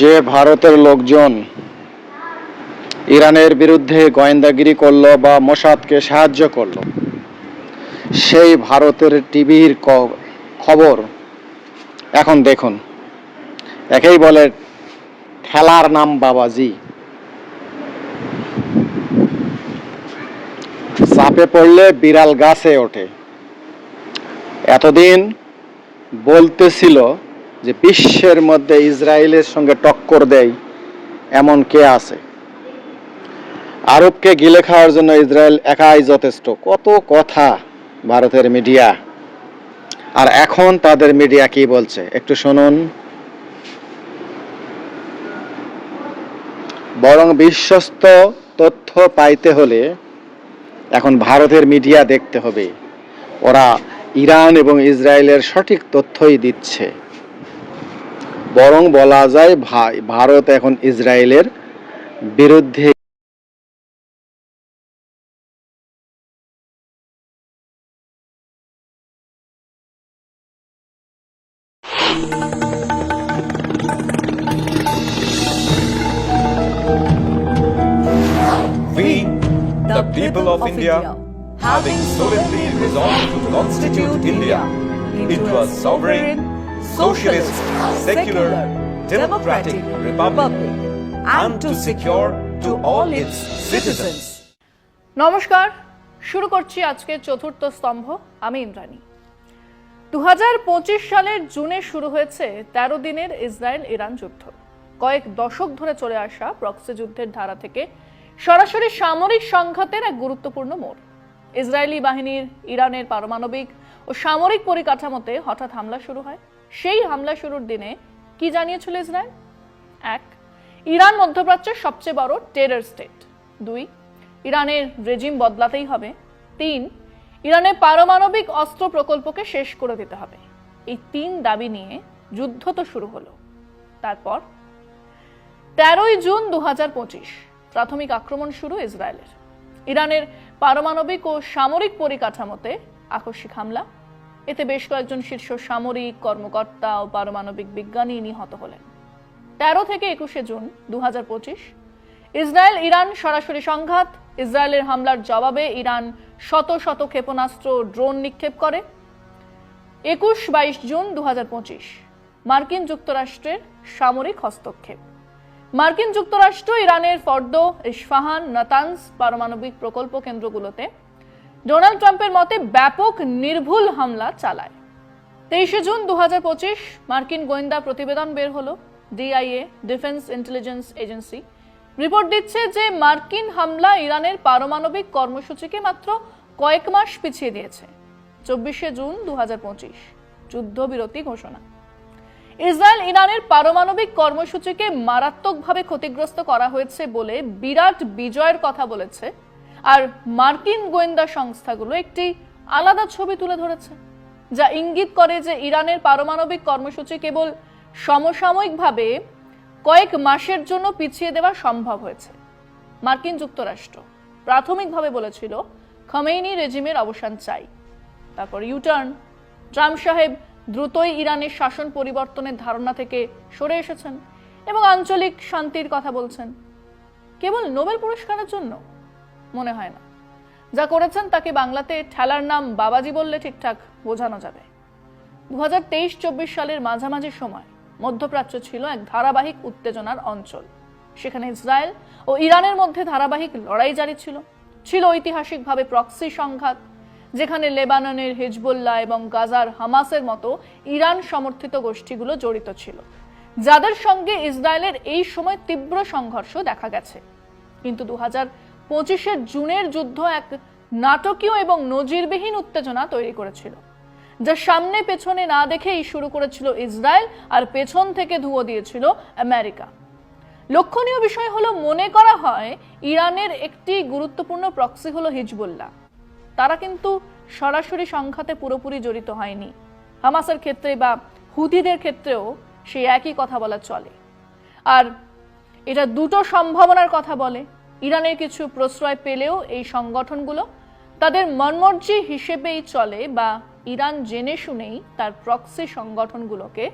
যে ভারতের লোকজন ইরানের বিরুদ্ধে গোয়েন্দাগিরি করল বা মোসাদকে সাহায্য করল, সেই ভারতের টিভির খবর এখন দেখুন। একেই বলে ঠেলার নাম বাবাজি। চাপে পড়লে বিড়াল গাছে ওঠে। এতদিন বলতেছিল যে বিশ্বের মধ্যে ইসরায়েলের সঙ্গে টক্কর দেয়, এমন কে আছে? আরবকে গিলে খাওয়ার জন্য ইসরায়েল একাই যথেষ্ট। কত কথা ভারতের মিডিয়া। আর এখন তাদের মিডিয়া কি বলছে? একটু শুনুন। বরং বিশ্বস্ত তথ্য পাইতে হলে এখন ভারতের মিডিয়া দেখতে হবে। ওরা ইরান এবং ইসরায়েলের সঠিক তথ্যই দিচ্ছে। বরং বলা যায় ভাই ভারত এখন ইসরায়েলের বিরুদ্ধে people of India, having solemnly resolved to constitute India into a sovereign, socialist, secular, democratic republic and to secure to all its citizens. নমস্কার শুরু করছি আজকের চতুর্থ স্তম্ভ আমি ইন্দ্রাণী। দু হাজার পঁচিশ সালের জুনে শুরু হয়েছে তেরো দিনের ইসরায়েল ইরান যুদ্ধ। কয়েক দশক ধরে চলে আসা প্রক্সি যুদ্ধের ধারা থেকে সরাসরি সামরিক সংঘাতের এক গুরুত্বপূর্ণ মোড়। ইসরায়েলি বাহিনীর ইরানের পারমাণবিক ও সামরিক পরিকাঠামোতে হঠাৎ হামলা শুরু হয়। সেই হামলা শুরুর দিনে কি জানিয়েছিল ইসরায়েল? এক, ইরান মধ্যপ্রাচ্যের সবচেয়ে বড় টেরর স্টেট দুই, ইরানের রেজিম বদলাতেই হবে। তিন, ইরানের পারমাণবিক অস্ত্র প্রকল্পকে শেষ করে দিতে হবে। এই তিন দাবি নিয়ে যুদ্ধ তো শুরু হলো। তারপর, তেরোই জুন দু হাজার পঁচিশ, প্রাথমিক আক্রমণ শুরু ইসরায়েলের। ইরানের পারমাণবিক ও সামরিক পরিকাঠামোতে আকস্মিক হামলা। এতে বেশ কয়েকজন শীর্ষ সামরিক কর্মকর্তা ও পারমাণবিক বিজ্ঞানী নিহত হলেন। তেরো থেকে একুশে জুন দু হাজার পঁচিশ, ইসরায়েল ইরান সরাসরি সংঘাত। ইসরায়েলের হামলার জবাবে ইরান শত শত ক্ষেপণাস্ত্র ড্রোন নিক্ষেপ করে। একুশ বাইশ জুন দু হাজার পঁচিশ, মার্কিন যুক্তরাষ্ট্রের সামরিক হস্তক্ষেপ। মার্কিন যুক্তরাষ্ট্র ইরানের ফর্দ ইস্ফাহান নাতানস পারমাণবিক প্রকল্প কেন্দ্রগুলোতে ডোনাল্ড ট্রাম্পের মতে ব্যাপক নির্ভুল হামলা চালায়। তেইশে জুন দু মার্কিন গোয়েন্দা প্রতিবেদন বের হলো। DIA, defence intelligence agency, report দিচ্ছে যে মার্কিন হামলা ইরানের পারমাণবিক কর্মসূচিকে মাত্র কয়েক মাস পিছিয়ে দিয়েছে। চব্বিশে জুন দু যুদ্ধবিরতি ঘোষণা। ইসরায়েল ইরানের পারমাণবিক কর্মসূচিকে মারাত্মকভাবে ক্ষতিগ্রস্ত করা হয়েছে বলে বিরাট বিজয়ের কথা বলেছে আর মার্কিন গোয়েন্দা সংস্থাগুলো একটি আলাদা ছবি তুলে ধরেছে, যা ইঙ্গিত করে যে ইরানের পারমাণবিক কর্মসূচি কেবল সমসাময়িকভাবে কয়েক মাসের জন্য পিছিয়ে দেওয়া সম্ভব হয়েছে। মার্কিন যুক্তরাষ্ট্র প্রাথমিকভাবে বলেছিল, খমেইনি রেজিমের অবসান চাই। তারপর ইউটার্ন, ট্রাম্প সাহেব দ্রুতই ইরানের শাসন পরিবর্তনের ধারণা থেকে সরে এসেছেন এবং আঞ্চলিক শান্তির কথা বলছেন। কেবল নোবেল পুরস্কারের জন্য মনে হয় না। যা করেছেন তাকে বাংলাতে ঠেলার নাম বাবাজি বললে ঠিকঠাক বোঝানো যাবে। দু হাজার তেইশ চব্বিশ সালের মাঝামাঝি সময় মধ্যপ্রাচ্য ছিল এক ধারাবাহিক উত্তেজনার অঞ্চল। সেখানে ইসরায়েল ও ইরানের মধ্যে ধারাবাহিক লড়াই জারি ছিল। ছিল ঐতিহাসিকভাবে প্রক্সি সংঘাত, যেখানে লেবাননের হিজবুল্লাহ এবং গাজার হামাসের মতো ইরান সমর্থিত গোষ্ঠীগুলো জড়িত ছিল। যাদের সঙ্গে ইসরায়েলের এই সময় তীব্র সংঘর্ষ দেখা গেছে। কিন্তু দু হাজার পঁচিশের জুনের যুদ্ধ এক নাটকীয় এবং নজিরবিহীন উত্তেজনা তৈরি করেছিল, যা সামনে পেছনে না দেখেই শুরু করেছিল ইসরায়েল আর পেছন থেকে ধুয়ো দিয়েছিল আমেরিকা। লক্ষণীয় বিষয় হলো, মনে করা হয় ইরানের একটি গুরুত্বপূর্ণ প্রক্সি হলো হিজবুল্লাহ। তারা কিন্তু সরাসরি সংঘাতে পুরোপুরি জড়িত হয়নি। হামাসের ক্ষেত্রে বা হুদিদের ক্ষেত্রেও সেই একই কথা বলা চলে। আর এটা দুটো সম্ভাবনার কথা বলে ইরানের কিছু প্রশ্রয় পেলেও এই সংগঠনগুলো তাদের মনমর্জি হিসেবেই চলে বা ইরান জেনে শুনেই তার প্রক্সি সংগঠনগুলোকে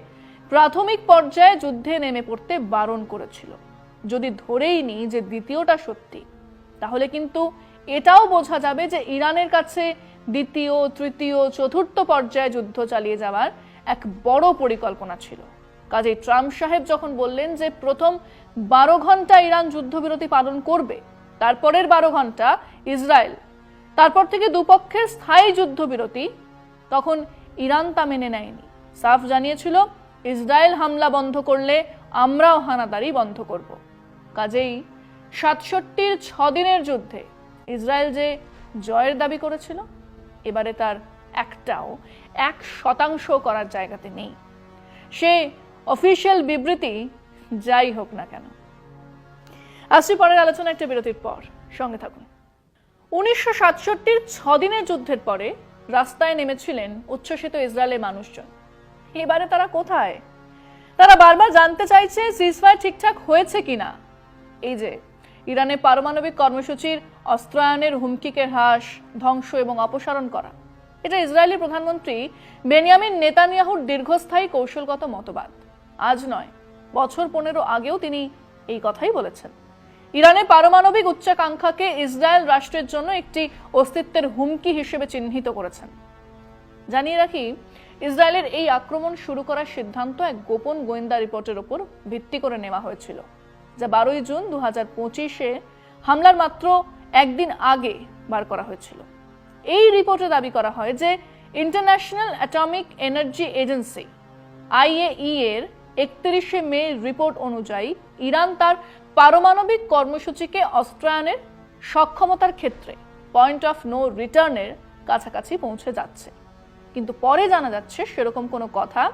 প্রাথমিক পর্যায়ে যুদ্ধে নেমে পড়তে বারণ করেছিল। যদি ধরেই নিই যে দ্বিতীয়টা সত্যি, তাহলে কিন্তু এটাও বোঝা যাবে যে ইরানের কাছে দ্বিতীয়, তৃতীয়, চতুর্থ পর্যায়ে যুদ্ধ চালিয়ে যাওয়ার এক বড় পরিকল্পনা ছিল। কাজেই ট্রাম্প সাহেব যখন বললেন যে প্রথম বারো ঘণ্টা ইরান যুদ্ধবিরতি পালন করবে, তারপরের বারো ঘণ্টা ইসরায়েল। তারপর থেকে দুপক্ষের স্থায়ী যুদ্ধবিরতি তখন ইরান তা মেনে নেয়নি। সাফ জানিয়েছিল, ইসরায়েল হামলা বন্ধ করলে আমরাও হানাদারি বন্ধ করব। কাজেই সাতষট্টির ছ দিনের যুদ্ধে ইসরায়েল যে জয়ের দাবি করেছিল, এবারে তার একটাও, এক শতাংশ করার জায়গাতে নেই। সে অফিসিয়াল বিবৃতি যাই হোক না কেন। আসছি পরের আলোচনা একটা বিরতির পর। সঙ্গে থাকুন। উনিশশো সাতষট্টির ছদিনের যুদ্ধের পরে রাস্তায় নেমেছিলেন উচ্ছ্বসিত ইসরায়েলের মানুষজন। এবারে তারা কোথায়? তারা বারবার জানতে চাইছে সিজফায়ার ঠিকঠাক হয়েছে কিনা। এই যে, ইরানের পারমাণবিক কর্মসূচির অস্ত্রায়নের হুমকিকে হ্রাস, ধ্বংস এবং অপসারণ করা। এটা ইসরায়েলি প্রধানমন্ত্রী বেনিয়ামিন নেতানিয়াহুর দীর্ঘস্থায়ী কৌশলগত মতবাদ। আজ নয়, বছর পনেরো আগেও তিনি এই কথাই বলেছেন। ইরানের পারমাণবিক উচ্চাকাঙ্ক্ষাকে ইসরায়েল রাষ্ট্রের জন্য একটি অস্তিত্বের হুমকি হিসেবে চিহ্নিত করেছেন। জানিয়ে রাখি, ইসরায়েলের এই আক্রমণ শুরু করার সিদ্ধান্ত এক গোপন গোয়েন্দা রিপোর্টের ওপর ভিত্তি করে নেওয়া হয়েছিল, যা বারোই জুন দু হাজার পঁচিশে হামলার মাত্র একদিন আগে বার করা হয়েছিল। এই রিপোর্টে দাবি করা হয় যে, international atomic energy agency IAE এর একত্রিশে মে রিপোর্ট অনুযায়ী ইরান তার পারমাণবিক কর্মসূচিকে অস্ত্রায়নের সক্ষমতার ক্ষেত্রে পয়েন্ট অফ নো রিটার্নের কাছাকাছি পৌঁছে যাচ্ছে। কিন্তু পরে জানা যাচ্ছে সেরকম কোনো কথা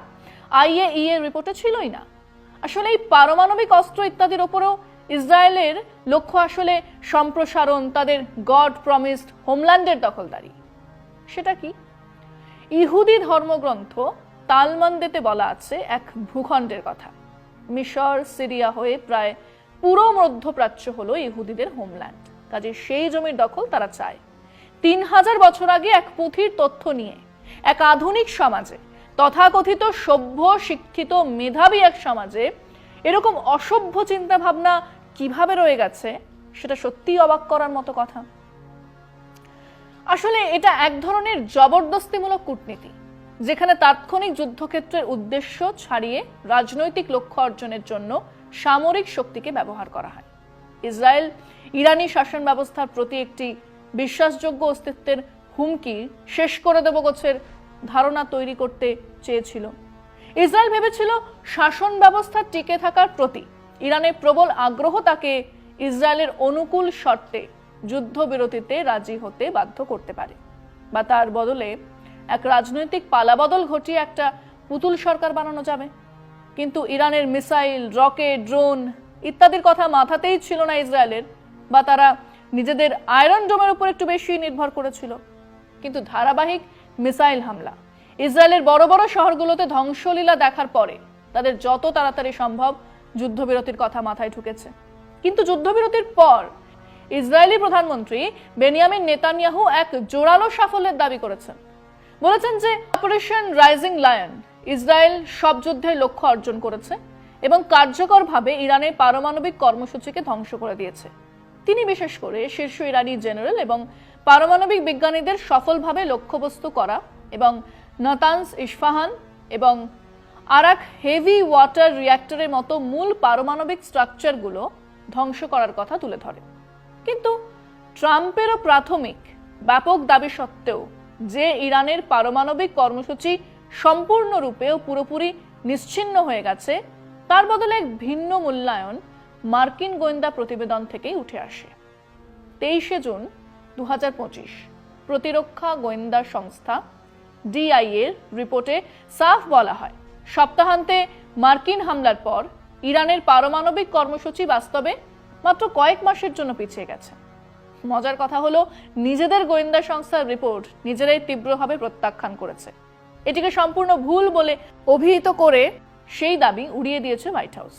আইএই এর রিপোর্টে ছিলই না। আসলে এই পারমাণবিক অস্ত্র ইত্যাদির ওপরেও ইসরায়েলের লক্ষ্য আসলে সম্প্রসারণ, তাদের গড প্রমিসড হোমল্যান্ডের দখলদারি। সেটা কি? ইহুদি ধর্মগ্রন্থ তালমান্দেতে বলা আছে এক ভূখণ্ডের কথা। মিশর, সিরিয়া হয়ে প্রায় পুরো মধ্যপ্রাচ্য হলো ইহুদিদের হোমল্যান্ড। কাজে সেই জমির দখল তারা চায়। তিন হাজার বছর আগে এক পুঁথির তথ্য নিয়ে এক আধুনিক সমাজে, তথাকথিত সভ্য, শিক্ষিত, মেধাবী এক সমাজে এরকম অসভ্য চিন্তা ভাবনা কীভাবে রয়ে গেছে, সেটা সত্যিই অবাক করার মতো কথা। আসলে এটা এক ধরনের জবরদস্তিমূলক কূটনীতি। যেখানে তাৎক্ষণিক যুদ্ধক্ষেত্রের উদ্দেশ্য ছাড়িয়ে রাজনৈতিক লক্ষ্য অর্জনের জন্য সামরিক শক্তিকে ব্যবহার করা হয়। ইসরায়েল ইরানি শাসন ব্যবস্থার প্রতি একটি বিশ্বাসযোগ্য অস্তিত্বের হুমকি শেষ করে দেব গোছের ধারণা তৈরি করতে চেয়েছিল। ইসরায়েল ভেবেছিল শাসন ব্যবস্থা টিকে থাকার প্রতি ইরানের প্রবল আগ্রহ তাকে ইসরায়েলের অনুকূল শর্তে যুদ্ধবিরতিতে রাজি হতে বাধ্য করতে পারে। বা তার বদলে এক রাজনৈতিক পালাবদল ঘটিয়ে একটা পুতুল সরকার বানানো যাবে। কিন্তু ইরানের মিসাইল, রকেট, ড্রোন ইত্যাদির কথা মাথাতেই ছিল না ইসরায়েলের বা তারা নিজেদের আয়রন ডোমের উপর একটু বেশি নির্ভর করেছিল। কিন্তু ধারাবাহিক মিসাইল হামলা ইসরায়েলের বড় বড় শহরগুলোতে ধ্বংসলীলা দেখার পরে তাদের যত তাড়াতাড়ি সম্ভব যুদ্ধবিরতির কথা মাথায় ঢুকেছে। কিন্তু যুদ্ধবিরতির পর ইসরায়েলি প্রধানমন্ত্রী বেনিয়ামিন নেতানিয়াহু এক জোরালো সাফল্যের দাবি করেছেন। বলেছেন যে অপারেশন রাইজিং লায়ন ইসরায়েল সব যুদ্ধের লক্ষ্য অর্জন করেছে এবং কার্যকরভাবে ইরানের পারমাণবিক কর্মসূচিকে ধ্বংস করে দিয়েছে। তিনি বিশেষ করে শীর্ষ ইরানি জেনারেল এবং পারমাণবিক বিজ্ঞানীদের সফলভাবে লক্ষ্যবস্তু করা এবং নতানস ইস্ফাহান এবং আরাক হেভি ওয়াটার রিয়্যাক্টরের মতো মূল পারমাণবিক স্ট্রাকচারগুলো ধ্বংস করার কথা তুলে ধরে। কিন্তু ট্রাম্পেরও প্রাথমিক, ব্যাপক দাবি সত্ত্বেও যে ইরানের পারমাণবিক কর্মসূচি সম্পূর্ণরূপে ও পুরোপুরি নিশ্চিহ্ন হয়ে গেছে, তার বদলে এক ভিন্ন মূল্যায়ন মার্কিন গোয়েন্দা প্রতিবেদন থেকেই উঠে আসে। তেইশে জুন দু হাজার পঁচিশ, প্রতিরক্ষা গোয়েন্দা সংস্থা ডিআইএর রিপোর্টে সাফ বলা হয়, সপ্তাহান্তে মার্কিন হামলার পর ইরানের পারমাণবিক কর্মসূচি বাস্তবে মাত্র কয়েক মাসের জন্য পিছিয়ে গেছে। মজার কথা হলো, নিজেদের গোয়েন্দা সংস্থার রিপোর্ট নিজেরাই তীব্রভাবে প্রত্যাখ্যান করেছে। এটিকে সম্পূর্ণ ভুল বলে অভিহিত করে সেই দাবি উড়িয়ে দিয়েছে White House.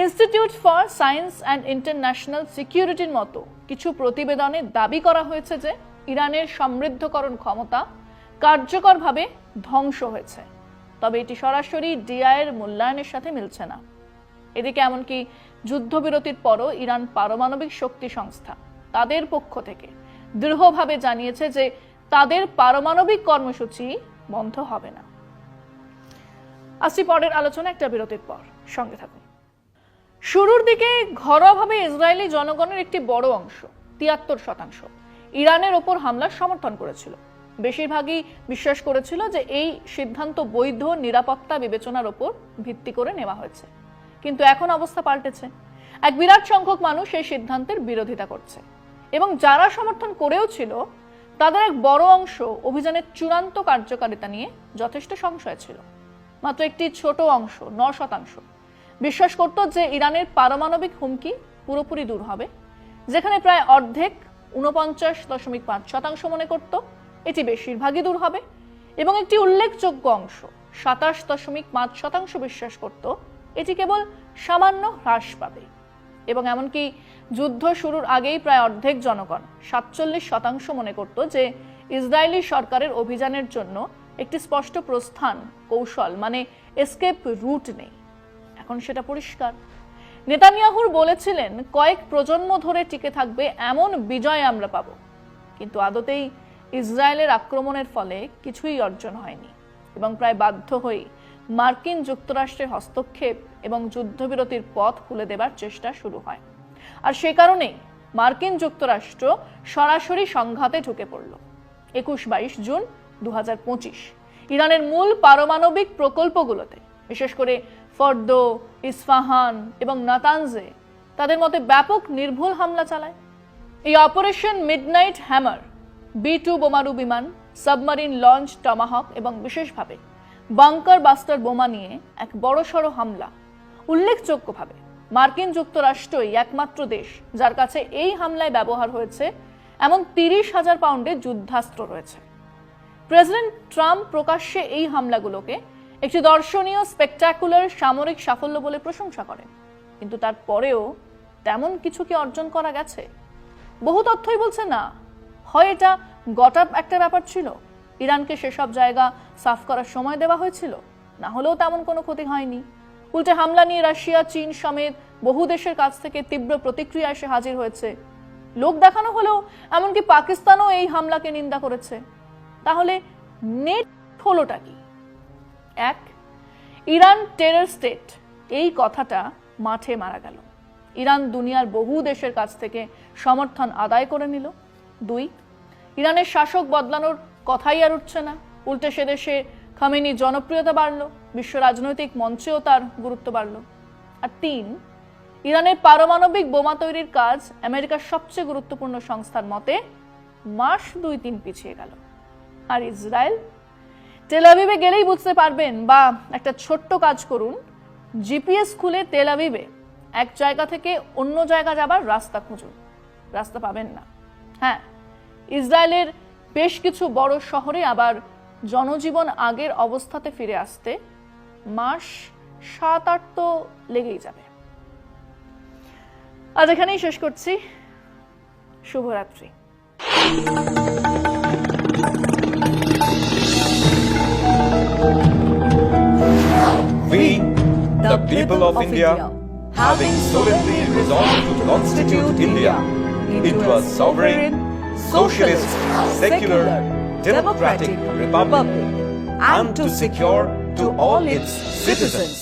Institute for science and international সিকিউরিটির মতো কিছু প্রতিবেদনে দাবি করা হয়েছে যে, ইরানের সমৃদ্ধকরণ ক্ষমতা কার্যকরভাবে ধ্বংস হয়েছে। তবে এটি সরাসরি ডিআইয়ের মূল্যায়নের সাথে মিলছে না। এদিকে এমনকি যুদ্ধবিরতির পরও ইরান পারমাণবিক শক্তি সংস্থা তাদের পক্ষ থেকে। দৃঢ়ভাবে জানিয়েছে যে তাদের পারমাণবিক কর্মসূচি বন্ধ হবে না। আসি পরের আলোচনা, একটা বিরতির পর। সঙ্গে থাকুন। শুরুর দিকে ঘরোয়াভাবে ইসরায়েলি জনগণের একটি বড় অংশ, তিয়াত্তর শতাংশ, ইরানের ওপর হামলার সমর্থন করেছিল। বেশিরভাগই বিশ্বাস করেছিল যে এই সিদ্ধান্ত বৈধ, নিরাপত্তা বিবেচনার ওপর ভিত্তি করে নেওয়া হয়েছে। কিন্তু এখন অবস্থা পাল্টেছে। এক বিরাট সংখ্যক মানুষ এই সিদ্ধান্তের বিরোধিতা করছে। এবং যারা সমর্থন করেও ছিল, তাদের এক বড় অংশ অভিযানের চূড়ান্ত কার্যকারিতা নিয়ে যথেষ্ট সংশয় ছিল। মাত্র একটি ছোট অংশ, ন শতাংশ। বিশ্বাস করত যে ইরানের পারমাণবিক হুমকি পুরোপুরি দূর হবে, যেখানে প্রায় অর্ধেক উনপঞ্চাশ দশমিক পাঁচ শতাংশ মনে করত, এটি বেশিরভাগই দূর হবে এবং একটি উল্লেখযোগ্য অংশ, সাতাশ দশমিক পাঁচ শতাংশ বিশ্বাস করত, এটি কেবল সামান্য হ্রাস পাবে। এবং এমনকি যুদ্ধ শুরুর আগেই প্রায় অর্ধেক জনগণ সাতচল্লিশ শতাংশ মনে করত যে ইসরায়েলি সরকারের অভিযানের জন্য একটি স্পষ্ট প্রস্থান, কৌশল মানে এসকেপ রুট নেই। এখন সেটা পরিষ্কার। নেতানিয়াহুর বলেছিলেন, কয়েক প্রজন্ম ধরে টিকে থাকবে এমন বিজয় আমরা পাব। কিন্তু আদতেই ইসরায়েলের আক্রমণের ফলে কিছুই অর্জন হয়নি এবং প্রায় বাধ্য হয়ে মার্কিন যুক্তরাষ্ট্রের হস্তক্ষেপ এবং যুদ্ধবিরতির পথ খুলে দেবার চেষ্টা শুরু হয়। আর সে কারণেই মার্কিন যুক্তরাষ্ট্র সরাসরি সংঘাতে ঢুকে পড়ল। একুশ বাইশ জুন দুই হাজার পঁচিশ, ইরানের মূল পারমাণবিক প্রকল্পগুলোতে, বিশেষ করে ফর্দো, ইস্ফাহান এবং নাতানজে, তাদের মতে ব্যাপক নির্ভুল হামলা চালায়। এই operation midnight hammer, B two বোমারু বিমান, সাবমারিন লঞ্চ, টমাহক এবং বিশেষভাবে বাংকার বাস্টার বোমা নিয়ে এক বড়সড় হামলা উল্লেখযোগ্যভাবে মার্কিন যুক্তরাষ্ট্রই একমাত্র দেশ যার কাছে এই হামলায় ব্যবহার হয়েছে এমন তিরিশ হাজার পাউন্ডের যুদ্ধাস্ত্র রয়েছে। প্রেসিডেন্ট ট্রাম্প প্রকাশ্যে এই হামলাগুলোকে একটি দর্শনীয় স্পেকটাকুলার সামরিক সাফল্য বলে প্রশংসা করেন। কিন্তু তারপরেও তেমন কিছু কি অর্জন করা গেছে? বহু তথ্যই বলছে না। হয় এটা গটা একটা ব্যাপার ছিল, ইরানকে সেসব জায়গা সাফ করার সময় দেওয়া হয়েছিল, না হলেও তেমন কোনো ক্ষতি হয়নি। উল্টে হামলা নিয়ে রাশিয়া, চীন সমেত বহু দেশের কাছ থেকে তীব্র প্রতিক্রিয়া এসে হাজির হয়েছে। লোক দেখানো হলেও এমনকি পাকিস্তানও এই হামলাকে নিন্দা করেছে। তাহলে নেট হলোটা কি? এক, ইরান টেরর স্টেট এই কথাটা মাঠে মারা গেল। ইরান দুনিয়ার বহু দেশের কাছ থেকে সমর্থন আদায় করে নিল। দুই, ইরানের শাসক বদলানোর কথাই আর উঠছে না। উল্টে সে দেশে খামেনি জনপ্রিয়তা বাড়ল, বিশ্ব রাজনৈতিক মঞ্চেও তার গুরুত্ব বাড়ল। আর তিন, ইরানের পারমাণবিক বোমা তৈরির কাজ আমেরিকার সবচেয়ে গুরুত্বপূর্ণ সংস্থার মতে মাস দুই তিন পিছিয়ে গেল। আর ইসরায়েল তেল আবিবে গেলেই বুঝতে পারবেন বা একটা ছোট্ট কাজ করুন, জিপিএস খুলে তেল আবিবে এক জায়গা থেকে অন্য জায়গা যাবার রাস্তা খুঁজুন। রাস্তা পাবেন না। হ্যাঁ ইসরায়েলের বেশ কিছু বড় শহরে আবার জনজীবন আগের অবস্থাতে ফিরে আসতে মাস সাত আট তো লেগেই যাবে আজ এখানেই শেষ করছি শুভরাত্রি We, the people of India, having solemnly resolved to constitute India into a sovereign, socialist, secular, democratic republic, and to secure to all its citizens